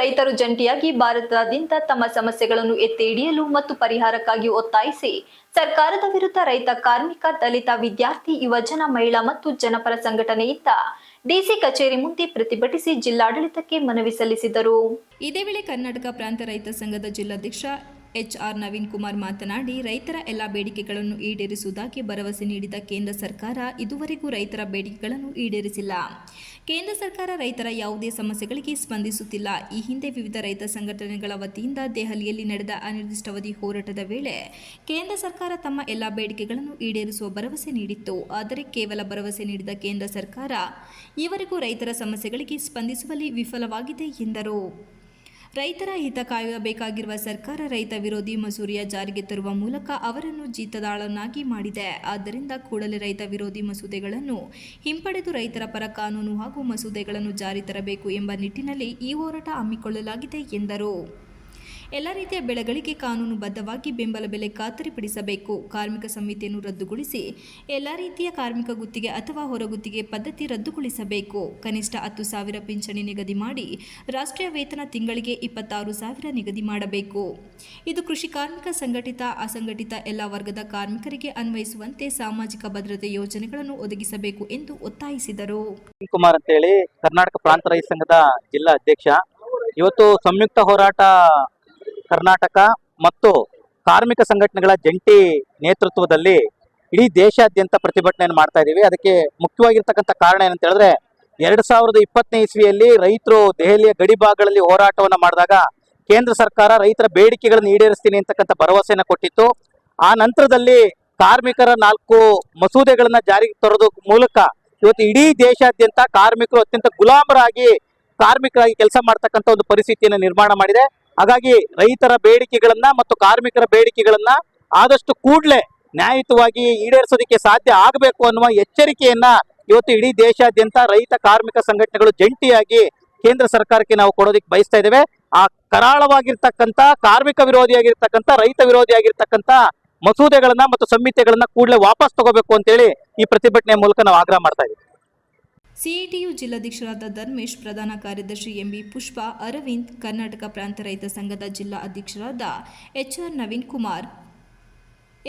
ರೈತರು ಜಂಟಿಯಾಗಿ ಭಾರತದಾದ್ಯಂತ ತಮ್ಮ ಸಮಸ್ಯೆಗಳನ್ನು ಎತ್ತಿ ಹಿಡಿಯಲು ಮತ್ತು ಪರಿಹಾರಕ್ಕಾಗಿ ಒತ್ತಾಯಿಸಿ, ಸರ್ಕಾರದ ವಿರುದ್ಧ ರೈತ, ಕಾರ್ಮಿಕ, ದಲಿತ, ವಿದ್ಯಾರ್ಥಿ, ಯುವಜನ, ಮಹಿಳಾ ಮತ್ತು ಜನಪರ ಸಂಘಟನೆಯಿಂದ ಡಿಸಿ ಕಚೇರಿ ಮುಂದೆ ಪ್ರತಿಭಟಿಸಿ ಜಿಲ್ಲಾಡಳಿತಕ್ಕೆ ಮನವಿ ಸಲ್ಲಿಸಿದರು. ಇದೇ ವೇಳೆ ಕರ್ನಾಟಕ ಪ್ರಾಂತ ರೈತ ಸಂಘದ ಜಿಲ್ಲಾಧ್ಯಕ್ಷ ಎಚ್ ಆರ್ ನವೀನ್ ಕುಮಾರ್ ಮಾತನಾಡಿ, ರೈತರ ಎಲ್ಲ ಬೇಡಿಕೆಗಳನ್ನು ಈಡೇರಿಸುವುದಾಗಿ ಭರವಸೆ ನೀಡಿದ ಕೇಂದ್ರ ಸರ್ಕಾರ ಇದುವರೆಗೂ ರೈತರ ಬೇಡಿಕೆಗಳನ್ನು ಈಡೇರಿಸಿಲ್ಲ. ಕೇಂದ್ರ ಸರ್ಕಾರ ರೈತರ ಯಾವುದೇ ಸಮಸ್ಯೆಗಳಿಗೆ ಸ್ಪಂದಿಸುತ್ತಿಲ್ಲ. ಈ ಹಿಂದೆ ವಿವಿಧ ರೈತ ಸಂಘಟನೆಗಳ ವತಿಯಿಂದ ದೆಹಲಿಯಲ್ಲಿ ನಡೆದ ಅನಿರ್ದಿಷ್ಟಾವಧಿ ಹೋರಾಟದ ವೇಳೆ ಕೇಂದ್ರ ಸರ್ಕಾರ ತಮ್ಮ ಎಲ್ಲ ಬೇಡಿಕೆಗಳನ್ನು ಈಡೇರಿಸುವ ಭರವಸೆ ನೀಡಿತ್ತು. ಆದರೆ ಕೇವಲ ಭರವಸೆ ನೀಡಿದ ಕೇಂದ್ರ ಸರ್ಕಾರ, ಈವರೆಗೂ ರೈತರ ಸಮಸ್ಯೆಗಳಿಗೆ ಸ್ಪಂದಿಸುವಲ್ಲಿ ವಿಫಲವಾಗಿದೆ ಎಂದರು. ರೈತರ ಹಿತ ಕಾಯಬೇಕಾಗಿರುವ ಸರ್ಕಾರ ರೈತ ವಿರೋಧಿ ಮಸೂದೆಯ ಜಾರಿಗೆ ತರುವ ಮೂಲಕ ಅವರನ್ನು ಜೀತದಾಳನ್ನಾಗಿ ಮಾಡಿದೆ. ಆದ್ದರಿಂದ ಕೂಡಲೇ ರೈತ ವಿರೋಧಿ ಮಸೂದೆಗಳನ್ನು ಹಿಂಪಡೆದು ರೈತರ ಪರ ಕಾನೂನು ಹಾಗೂ ಮಸೂದೆಗಳನ್ನು ಜಾರಿ ತರಬೇಕು ಎಂಬ ನಿಟ್ಟಿನಲ್ಲಿ ಈ ಹೋರಾಟ ಹಮ್ಮಿಕೊಳ್ಳಲಾಗಿದೆ ಎಂದರು. ಎಲ್ಲ ರೀತಿಯ ಬೆಳೆಗಳಿಗೆ ಕಾನೂನುಬದ್ಧವಾಗಿ ಬೆಂಬಲ ಬೆಲೆ ಖಾತರಿಪಡಿಸಬೇಕು. ಕಾರ್ಮಿಕ ಸಂಹಿತೆಯನ್ನು ರದ್ದುಗೊಳಿಸಿ ಎಲ್ಲ ರೀತಿಯ ಕಾರ್ಮಿಕ ಗುತ್ತಿಗೆ ಅಥವಾ ಹೊರಗುತ್ತಿಗೆ ಪದ್ಧತಿ ರದ್ದುಗೊಳಿಸಬೇಕು. ಕನಿಷ್ಠ ಹತ್ತು ಸಾವಿರ ಪಿಂಚಣಿ ನಿಗದಿ ಮಾಡಿ ರಾಷ್ಟ್ರೀಯ ವೇತನ ತಿಂಗಳಿಗೆ ಇಪ್ಪತ್ತಾರು ಸಾವಿರ ನಿಗದಿ ಮಾಡಬೇಕು. ಇದು ಕೃಷಿ ಕಾರ್ಮಿಕ ಸಂಘಟಿತ, ಅಸಂಘಟಿತ ಎಲ್ಲ ವರ್ಗದ ಕಾರ್ಮಿಕರಿಗೆ ಅನ್ವಯಿಸುವಂತೆ ಸಾಮಾಜಿಕ ಭದ್ರತೆ ಯೋಜನೆಗಳನ್ನು ಒದಗಿಸಬೇಕು ಎಂದು ಒತ್ತಾಯಿಸಿದರು. ಕುಮಾರ್ ಅಂತೇಳಿ ಕರ್ನಾಟಕ ಪ್ರಾಂತ ರೈತ ಸಂಘದ ಜಿಲ್ಲಾ ಅಧ್ಯಕ್ಷ. ಇವತ್ತು ಸಂಯುಕ್ತ ಹೋರಾಟ ಕರ್ನಾಟಕ ಮತ್ತು ಕಾರ್ಮಿಕ ಸಂಘಟನೆಗಳ ಜಂಟಿ ನೇತೃತ್ವದಲ್ಲಿ ಇಡೀ ದೇಶಾದ್ಯಂತ ಪ್ರತಿಭಟನೆಯನ್ನು ಮಾಡ್ತಾ ಇದ್ದೀವಿ. ಅದಕ್ಕೆ ಮುಖ್ಯವಾಗಿರ್ತಕ್ಕಂಥ ಕಾರಣ ಏನಂತ ಹೇಳಿದ್ರೆ, ಎರಡ್ ಸಾವಿರದ ಇಪ್ಪತ್ತನೇ ಇಸ್ವಿಯಲ್ಲಿ ರೈತರು ದೆಹಲಿಯ ಗಡಿ ಭಾಗಗಳಲ್ಲಿ ಹೋರಾಟವನ್ನ ಮಾಡಿದಾಗ ಕೇಂದ್ರ ಸರ್ಕಾರ ರೈತರ ಬೇಡಿಕೆಗಳನ್ನು ಈಡೇರಿಸ್ತೀನಿ ಅಂತಕ್ಕಂಥ ಭರವಸೆಯನ್ನ ಕೊಟ್ಟಿತ್ತು. ಆ ನಂತರದಲ್ಲಿ ಕಾರ್ಮಿಕರ ನಾಲ್ಕು ಮಸೂದೆಗಳನ್ನ ಜಾರಿಗೆ ತರೋದು ಮೂಲಕ ಇವತ್ತು ಇಡೀ ದೇಶಾದ್ಯಂತ ಕಾರ್ಮಿಕರು ಅತ್ಯಂತ ಗುಲಾಮರಾಗಿ ಕಾರ್ಮಿಕರಾಗಿ ಕೆಲಸ ಮಾಡ್ತಕ್ಕಂಥ ಒಂದು ಪರಿಸ್ಥಿತಿಯನ್ನು ನಿರ್ಮಾಣ ಮಾಡಿದೆ. ಹಾಗಾಗಿ ರೈತರ ಬೇಡಿಕೆಗಳನ್ನ ಮತ್ತು ಕಾರ್ಮಿಕರ ಬೇಡಿಕೆಗಳನ್ನ ಆದಷ್ಟು ಕೂಡಲೇ ನ್ಯಾಯಯುತವಾಗಿ ಈಡೇರಿಸೋದಕ್ಕೆ ಸಾಧ್ಯ ಆಗಬೇಕು ಅನ್ನುವ ಎಚ್ಚರಿಕೆಯನ್ನ ಇವತ್ತು ಇಡೀ ದೇಶಾದ್ಯಂತ ರೈತ ಕಾರ್ಮಿಕ ಸಂಘಟನೆಗಳು ಜಂಟಿಯಾಗಿ ಕೇಂದ್ರ ಸರ್ಕಾರಕ್ಕೆ ನಾವು ಕೊಡೋದಕ್ಕೆ ಬಯಸ್ತಾ ಇದ್ದೇವೆ. ಆ ಕರಾಳವಾಗಿರ್ತಕ್ಕಂಥ ಕಾರ್ಮಿಕ ವಿರೋಧಿಯಾಗಿರ್ತಕ್ಕಂಥ, ರೈತ ವಿರೋಧಿಯಾಗಿರ್ತಕ್ಕಂಥ ಮಸೂದೆಗಳನ್ನ ಮತ್ತು ಸಂಹಿತೆಗಳನ್ನ ಕೂಡಲೇ ವಾಪಸ್ ತಗೋಬೇಕು ಅಂತೇಳಿ ಈ ಪ್ರತಿಭಟನೆ ಮೂಲಕ ನಾವು ಆಗ್ರಹ ಮಾಡ್ತಾ ಇದ್ದೀವಿ. ಸಿಇಟಿಯು ಜಿಲ್ಲಾಧ್ಯಕ್ಷರಾದ ಧರ್ಮೇಶ್, ಪ್ರಧಾನ ಕಾರ್ಯದರ್ಶಿ ಎಂಬಿ ಪುಷ್ಪ, ಅರವಿಂದ್, ಕರ್ನಾಟಕ ಪ್ರಾಂತ ರೈತ ಸಂಘದ ಜಿಲ್ಲಾ ಅಧ್ಯಕ್ಷರಾದ H R Naveen Kumar,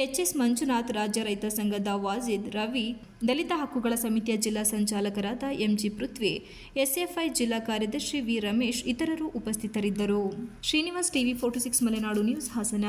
H S Manjunath, ರಾಜ್ಯ ರೈತ ಸಂಘದ ವಾಜಿದ್ ರವಿ, ದಲಿತ ಹಕ್ಕುಗಳ ಸಮಿತಿಯ ಜಿಲ್ಲಾ ಸಂಚಾಲಕರಾದ ಎಂಜಿ ಪೃಥ್ವಿ, ಎಸ್ಎಫ್ಐ ಜಿಲ್ಲಾ ಕಾರ್ಯದರ್ಶಿ ವಿ ರಮೇಶ್ ಇತರರು ಉಪಸ್ಥಿತರಿದ್ದರು. Srinivas TV forty six Malenadu news Hassan.